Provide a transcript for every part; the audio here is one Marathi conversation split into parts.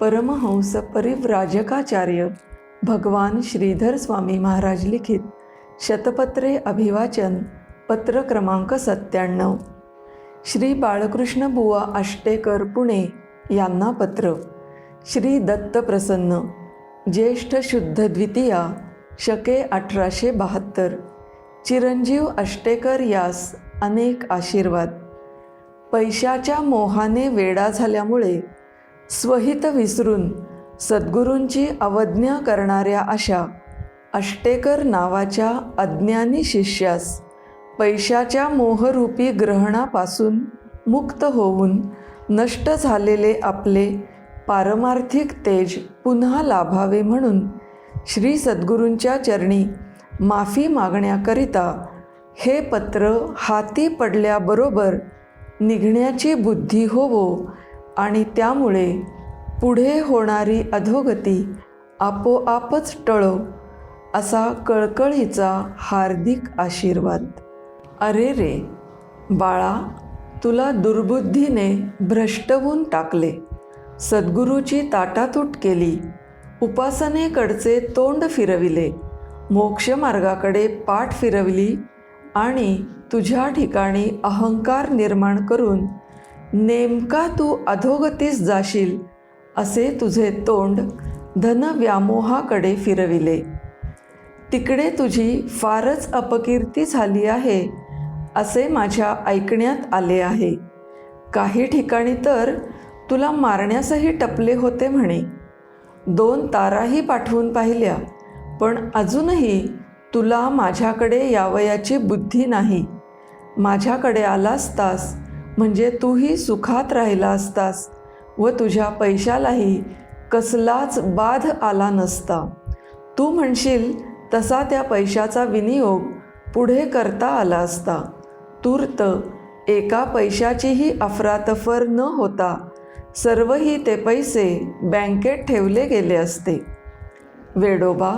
परमहंस परिव्राजकाचार्य भगवान श्रीधर स्वामी महाराज लिखित शतपत्रे अभिवाचन पत्र क्रमांक सत्त्याण्णव. श्री बाळकृष्ण बुवा आष्टेकर पुणे यांना पत्र. श्री दत्त प्रसन्न ज्येष्ठ शुद्ध द्वितीया शके अठराशे बहात्तर. चिरंजीव अष्टेकर यास अनेक आशीर्वाद. पैशाच्या मोहाने वेडा झाल्यामुळे स्वहित विसरून सद्गुरूंची अवज्ञा करणाऱ्या अशा अष्टेकर नावाच्या अज्ञानी शिष्यास पैशाच्या मोहरूपी ग्रहणापासून मुक्त होऊन नष्ट झालेले आपले पारमार्थिक तेज पुन्हा लाभावे म्हणून श्री सद्गुरूंच्या चरणी माफी मागण्याकरिता हे पत्र हाती पडल्याबरोबर निघण्याची बुद्धी होवो आणि त्यामुळे पुढे होणारी अधोगती आपोआपच टळो असा कळकळीचा हार्दिक आशीर्वाद. अरे रे बाळा तुला दुर्बुद्धीने भ्रष्टवून टाकले. सद्गुरूची ताटातूट केली. उपासनेकडचे तोंड फिरविले. मोक्षमार्गाकडे पाठ फिरवली आणि तुझ्या ठिकाणी अहंकार निर्माण करून नेमका तू अधोगतीस जाशील असे तुझे तोंड धनव्यामोहाकडे फिरविले. तिकडे तुझी फारच अपकीर्ती झाली आहे असे माझ्या ऐकण्यात आले आहे. काही ठिकाणी तर तुला मारण्यासही टपले होते म्हणे. दोन ताराही पाठवून पाहिल्या पण अजूनही तुला माझ्याकडे यावयाची बुद्धी नाही. माझ्याकडे आलास तास म्हणजे तूही सुखात राहिला असतास व तुझ्या पैशालाही कसलाच बाध आला नसता. तू म्हणशील तसा त्या पैशाचा विनियोग पुढे करता आला असता. तूर्त एका पैशाचीही अफरातफर न होता सर्वही ते पैसे बँकेत ठेवले गेले असते. वेडोबा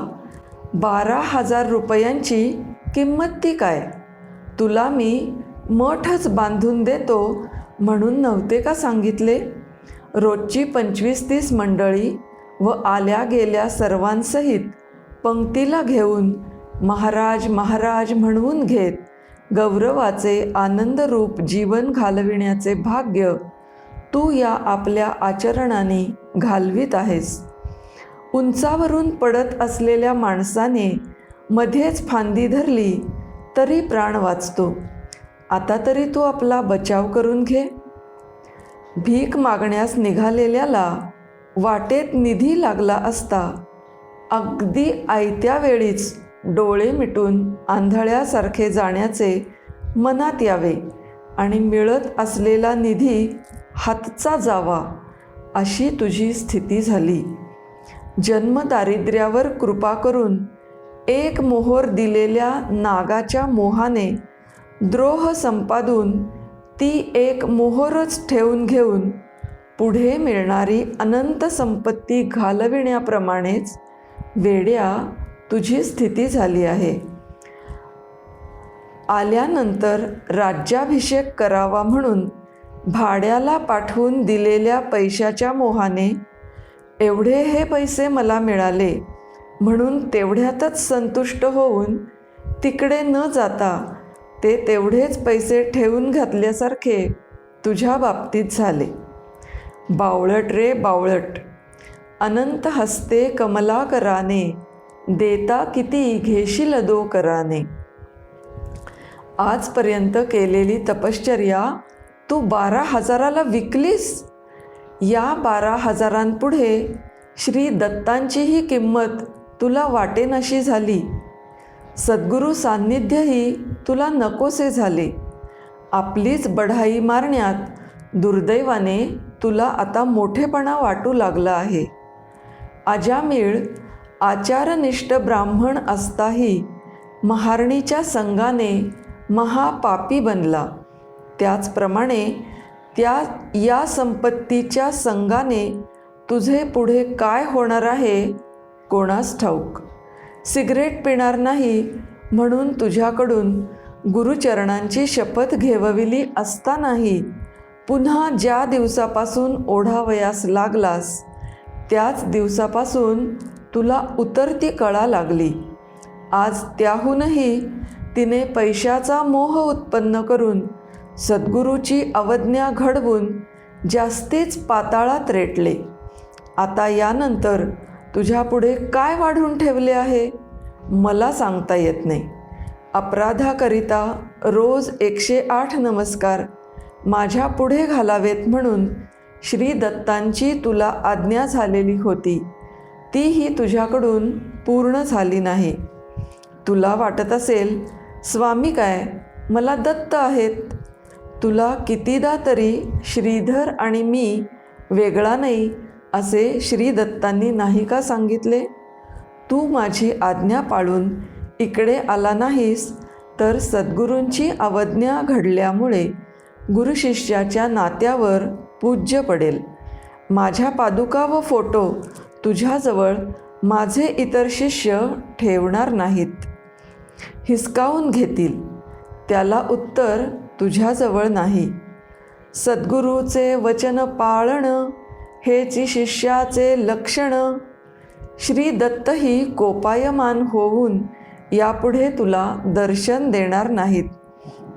बारा हजार रुपयांची किंमत ती काय? तुला मी मठच बांधून देतो म्हणून नव्हते का सांगितले? रोजची पंचवीस तीस मंडळी व आल्या गेल्या सर्वांसहित पंक्तीला घेऊन महाराज महाराज म्हणवून घेत गौरवाचे आनंदरूप जीवन घालविण्याचे भाग्य तू या आपल्या आचरणाने घालवीत आहेस. उंचावरून पडत असलेल्या माणसाने मध्येच फांदी धरली तरी प्राण वाचतो. आता तरी तू आपला बचाव करून घे. भीक मागण्यास निघालेल्याला वाटेत निधी लागला असता अगदी आयत्या वेळीच डोळे मिटून आंधळ्यासारखे जाण्याचे मनात यावे आणि मिळत असलेला निधी हातचा जावा अशी तुझी स्थिती झाली. जन्मदारिद्र्यावर कृपा करून एक मोहोर दिलेल्या नागाच्या मोहाने द्रोह संपादून ती एक मोहरच ठेवून घेऊन पुढे मिळणारी अनंत संपत्ती घालविण्याप्रमाणेच वेड्या तुझी स्थिती झाली आहे. आल्यानंतर राज्याभिषेक करावा म्हणून भाड्याला पाठवून दिलेल्या पैशाच्या मोहाने एवढे हे पैसे मला मिळाले म्हणून तेवढ्यातच संतुष्ट होऊन तिकडे न जाता ते तेवढेच पैसे ठेवून घातल्यासारखे तुझ्या बाबतीत झाले. बावळट रे बावळट. अनंत हस्ते कमलाकराने देता किती घेशील दो कराने आजपर्यंत केलेली तपश्चर्या तू बारा हजाराला विकलीस? या बारा हजारांपुढे श्री दत्तांचीही किंमत तुला वाटेनाशी झाली. सद्गुरू सान्निध्यही तुला नकोसे झाले. आपलीच बढाई मारण्यात दुर्दैवाने तुला आता मोठेपणा वाटू लागला आहे. अजामिळ आचारनिष्ठ ब्राह्मण असताही महारणीच्या संघाने महापापी बनला. त्याचप्रमाणे त्या या संपत्तीच्या संघाने तुझे पुढे काय होणार आहे? कोणास ठाऊक. सिगरेट पिणार नाही म्हणून तुझ्याकडून गुरुचरणांची शपथ घेवविली असतानाही पुन्हा ज्या दिवसापासून ओढावयास लागलास त्याच दिवसापासून तुला उतरती कळा लागली. आज त्याहूनही तिने पैशाचा मोह उत्पन्न करून सद्गुरूची अवज्ञा घडवून जास्तीच पाताळात रेटले. आता यानंतर तुझ्यापुढे काय वाढून ठेवले आहे मला सांगता येत नाही. अपराधाकरिता रोज एकशे आठ नमस्कार. माझ्या पुढे घालावेत म्हणून श्री दत्तांची तुला आज्ञा झालेली होती. तीही तुझ्याकडून पूर्ण झाली नाही. तुला वाटत असेल स्वामी काय? मला दत्त आहेत. तुला कितीदा तरी श्रीधर आणि मी वेगळा नाही असे श्री दत्तांनी नाही का सांगितले? तू माझी आज्ञा पाळून इकडे आला नाहीस तर सद्गुरूंची अवज्ञा घडल्यामुळे गुरुशिष्याच्या नात्यावर पूज्य पडेल. माझ्या पादुका व फोटो तुझ्याजवळ माझे इतर शिष्य ठेवणार नाहीत. हिसकावून घेतील. त्याला उत्तर तुझ्याजवळ नाही. सद्गुरूचे वचन पाळणं हेची शिष्याचे लक्षण श्री दत्तही कोपायमान होऊन यापुढे तुला दर्शन देणार नाहीत.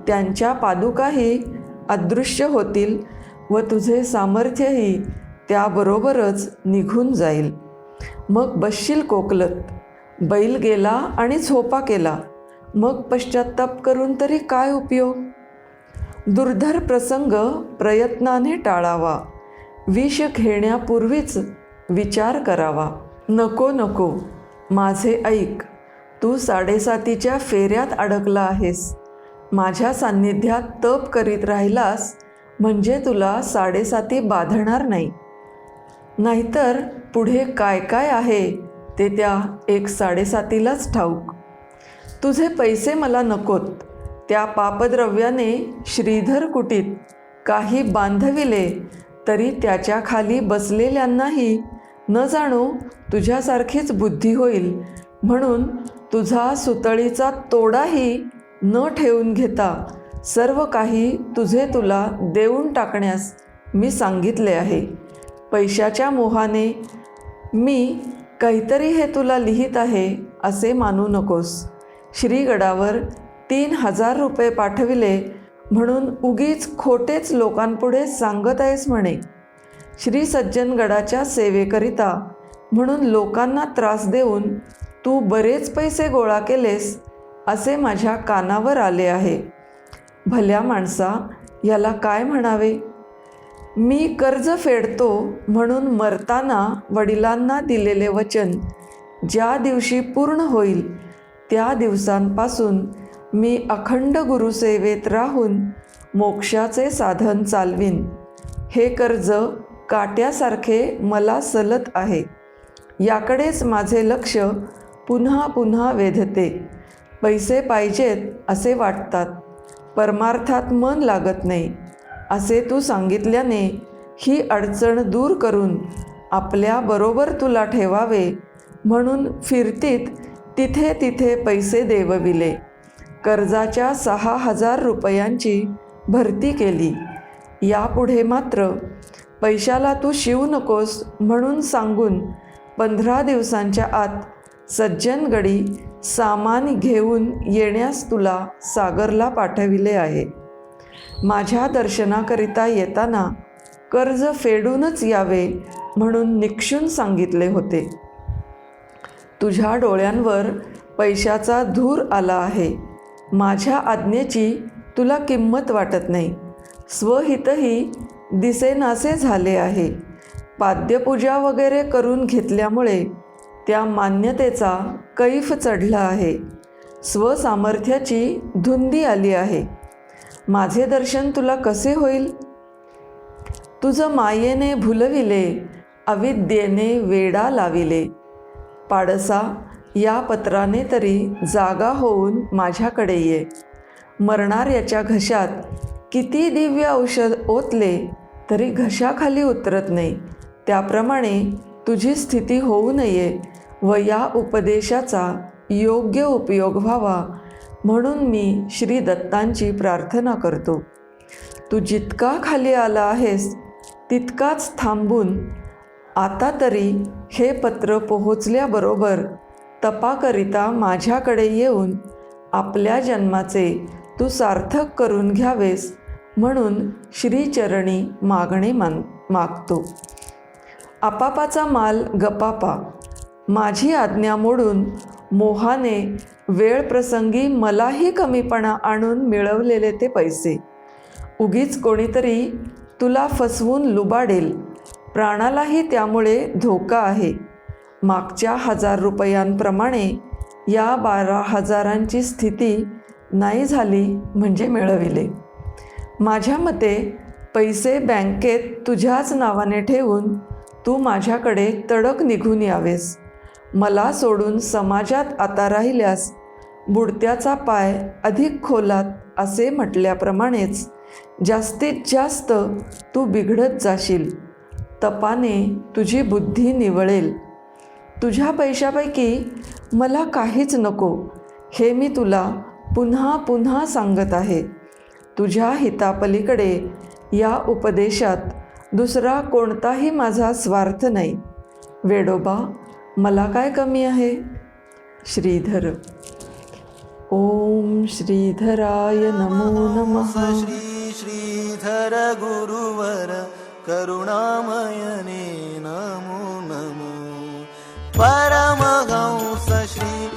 त्यांच्या पादुकाही अदृश्य होतील व तुझे सामर्थ्यही त्याबरोबरच निघून जाईल. मग बसशील कोकलत. बैल गेला आणि झोपा केला. मग पश्चाताप करून तरी काय उपयोग? दुर्धर प्रसंग प्रयत्नाने टाळावा. विष घेण्यापूर्वीच विचार करावा. नको नको. माझे ऐक. तू साडेसातीच्या फेऱ्यात अडकला आहेस. माझ्या सान्निध्यात तप करीत राहिलास म्हणजे तुला साडेसाती बाधणार नाही. नाहीतर पुढे काय काय आहे ते त्या एक साडेसातीलाच ठाऊक. तुझे पैसे मला नकोत. त्या पापद्रव्याने श्रीधर कुटीत काही बांधविले तरी त्याच्याखाली बसलेल्यांनाही न जाणो तुझ्यासारखीच बुद्धी होईल म्हणून तुझा सुतळीचा तोडाही न ठेवून घेता सर्व काही तुझे तुला देऊन टाकण्यास मी सांगितले आहे. पैशाच्या मोहाने मी काहीतरी हे तुला लिहित आहे असे मानू नकोस. श्रीगडावर तीन हजार रुपये पाठविले म्हणून उगीच खोटेच लोकांपुढे सांगत आहेस म्हणे. श्री सज्जनगडाच्या सेवेकरिता म्हणून लोकांना त्रास देऊन तू बरेच पैसे गोळा केलेस असे माझ्या कानावर आले आहे. भल्या माणसा याला काय म्हणावे? मी कर्ज फेडतो म्हणून मरताना वडिलांना दिलेले वचन ज्या दिवशी पूर्ण होईल त्या दिवसांपासून मी अखंड गुरुसेवेत राहून मोक्षाचे साधन चालवीन. हे कर्ज काट्यासारखे मला सलत आहे. याकडेच माझे लक्ष पुन्हा पुन्हा वेधते. पैसे पाहिजेत असे वाटतात. परमार्थात मन लागत नाही. असे तू सांगितल्याने ही अडचण दूर करून आपल्याबरोबर तुला ठेवावे म्हणून फिरतीत तिथे तिथे पैसे देवविले. कर्जाच्या सहा हजार रुपयांची भरती केली. यापुढे मात्र पैशाला तू शिवू नकोस म्हणून सांगून पंधरा दिवसांच्या आत सज्जनगडी सामान घेऊन येण्यास तुला सागरला पाठविले आहे. माझ्या दर्शनाकरिता येताना कर्ज फेडूनच यावे म्हणून निक्षून सांगितले होते. तुझ्या डोळ्यांवर पैशाचा धूर आला आहे. माझ्या आज्ञेची तुला किंमत वाटत नाही. स्वहितही दिसेनासे झाले आहे. पाद्यपूजा वगैरे करून घेतल्यामुळे त्या मान्यतेचा कैफ चढला आहे. स्वसामर्थ्याची धुंदी आली आहे. माझे दर्शन तुला कसे होईल? तुझं मायेने भुलविले अविद्येने वेडा लाविले. पाडसा या पत्राने तरी जागा होऊन माझ्याकडे ये. मरणाऱ्याच्या घशात किती दिव्य औषध ओतले तरी घशाखाली उतरत नाही. त्याप्रमाणे तुझी स्थिती होऊ नये. व या उपदेशाचा योग्य उपयोग व्हावा म्हणून मी श्री दत्तांची प्रार्थना करतो. तू जितका खाली आला आहेस तितकाच थांबून आता तरी हे पत्र पोहोचल्याबरोबर तपाकरिता माझ्याकडे येऊन आपल्या जन्माचे तू सार्थक करून घ्यावेस म्हणून श्रीचरणी मागणे मान मागतो. आपापाचा माल गपापा माझी आज्ञा मोडून मोहाने वेळ प्रसंगी मलाही कमीपणा आणून मिळवलेले ते पैसे. उगीच कोणीतरी तुला फसवून लुबाडेल. प्राणालाही त्यामुळे धोका आहे. मागच्या हजार रुपयांप्रमाणे या बारा हजारांची स्थिती नाही झाली म्हणजे मिळविले. माझ्या मते पैसे बँकेत तुझ्याच नावाने ठेवून तू माझ्याकडे तडक निघून यावेस. मला सोडून समाजात आता राहिल्यास बुडत्याचा पाय अधिक खोलात असे म्हटल्याप्रमाणेच जास्तीत जास्त तू बिघडत जाशील. तपाने तुझी बुद्धी निवळेल. तुझ्या पैशापैकी मला काहीच नको हे मी तुला पुन्हा पुन्हा सांगत आहे. तुझ्या हितापलीकडे या उपदेशात दुसरा कोणताही माझा स्वार्थ नाही. वेडोबा मला काय कमी आहे? श्रीधर. ओम श्रीधराय नमो नमः. श्री श्रीधर गुरुवर करुणामयने नमो नमो. परमहंस श्री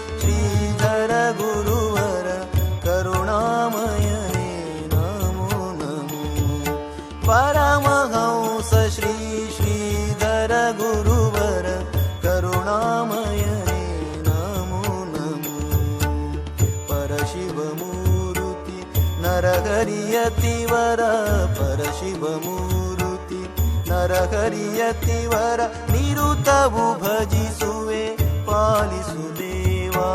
नरहरियतिवर परशिवमूर्ती नरहरियतिवर निरुतवु भजिसुवे पालिसुदेवा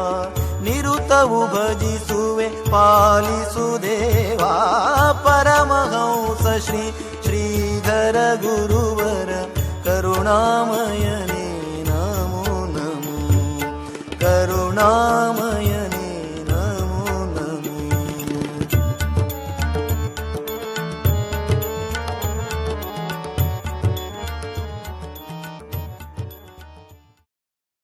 निरुत उभजिसुवे पालिसुदेवा परमहंस श्री श्रीधर गुरुवर करुणामयने नमो नमो करुणामयने